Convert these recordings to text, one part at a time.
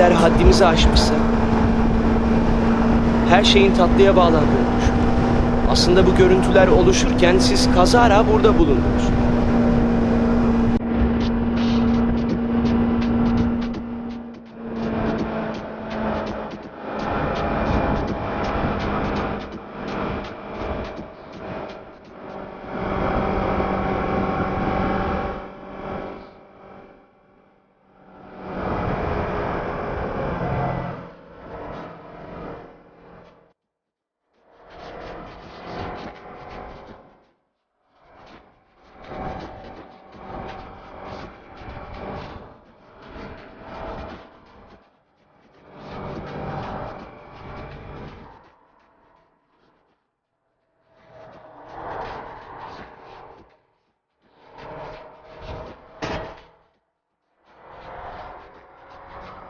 Der haddimizi aşmışsa her şeyin tatlıya bağlandığını. Aslında bu görüntüler oluşurken siz kazara burada bulundunuz.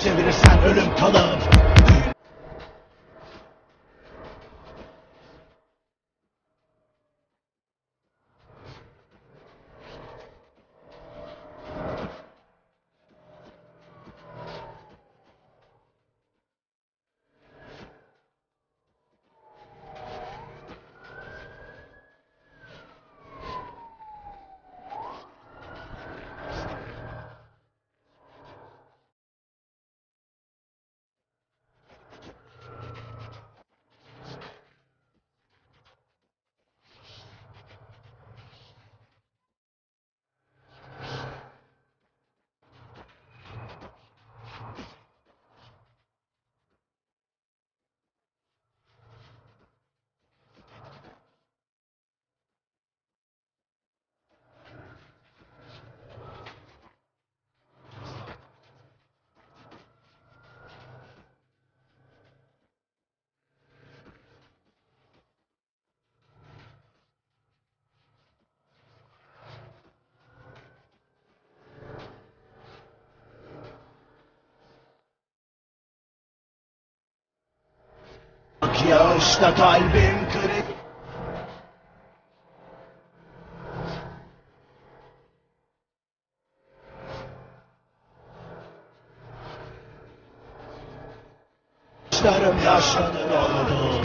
Çevirirsen ölüm kalır Yağışta kalbim kırık. Yaşlarım yaşlanır oldu